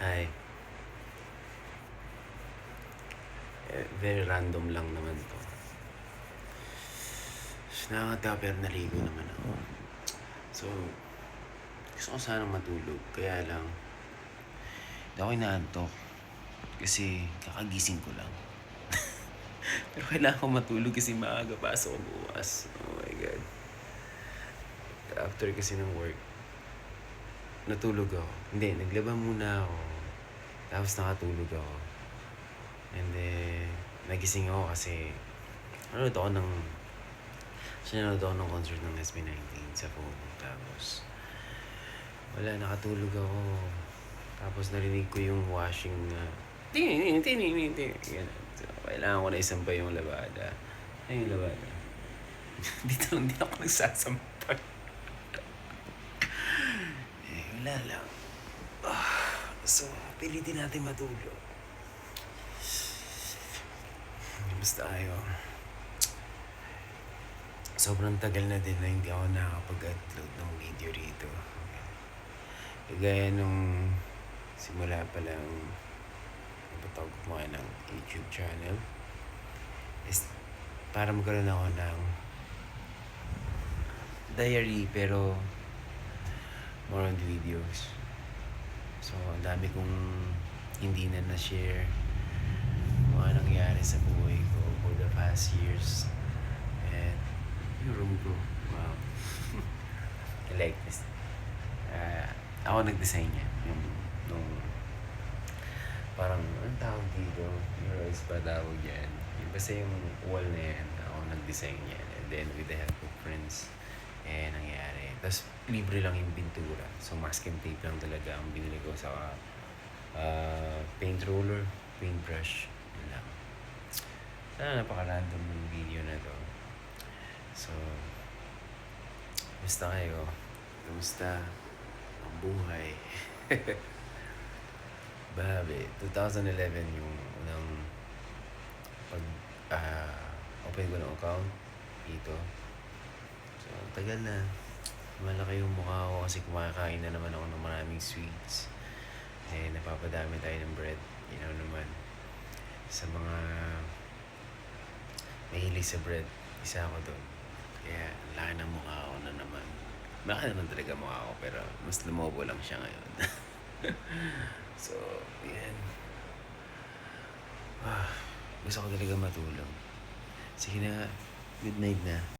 Hi. Eh, very random lang naman to. Nakakatawa pero naligo naman ako. So, gusto ko sana matulog. Kaya lang, hindi ako inaantok. Kasi kakagising ko lang. pero kailangan ko matulog kasi maaga pasok ko bukas. Oh my God. After kasi ng work, natulog ako. Hindi, naglaba muna ako. Tapos nakatulog ako. And then, nagising ako kasi, ano ako ng, sinanood ako ng concert ng SB19 sa phone. Tapos, wala, nakatulog ako. Tapos narinig ko yung washing na, tinin, tinin, tinin, tinin. So, kailangan ko na isampay yung labada. Ay, yung labada. Dito din ako nagsasampay. Wala lang. Ah, so, pilitin natin matulog. Basta ayo. Sobrang tagal na din na hindi ako nakakapag-upload ng video rito. Kagaya nung simula pa lang napatawag ko ng YouTube channel is para magkaroon ako ng diary pero more on videos. So, ang dami kong hindi na na-share mga nangyari sa buhay ko for the past years. And yung room ko, wow. I like this. Ah, ako nag-design yan. Yung, nung, parang, anong tawag dito? Murals pa tawag yan. Yung basta yung wall na yan, ako nag-design yan. And then with the help of. Tapos, libre lang yung pintura. So, masking tape lang talaga ang binili ko sa ah, paint roller, paintbrush. Yun lang. Sana napaka-random ng video na to. So, Kumusta kayo? Kumusta ang buhay? Babe, 2011 yung unang pag ah, open ko ng account dito. So, tagal na. Malaki yung mukha ko kasi kumakain na naman ako ng maraming sweets. Eh, napapadami tayo ng bread. You know naman. Sa mga mahilig sa bread, isa ako doon. Kaya, laki ng mukha ko na naman. Laki naman talaga mukha ko, pero mas lumobo lang siya ngayon. so, yan. Ah, gusto ko talaga matulog. Sige na, good night na.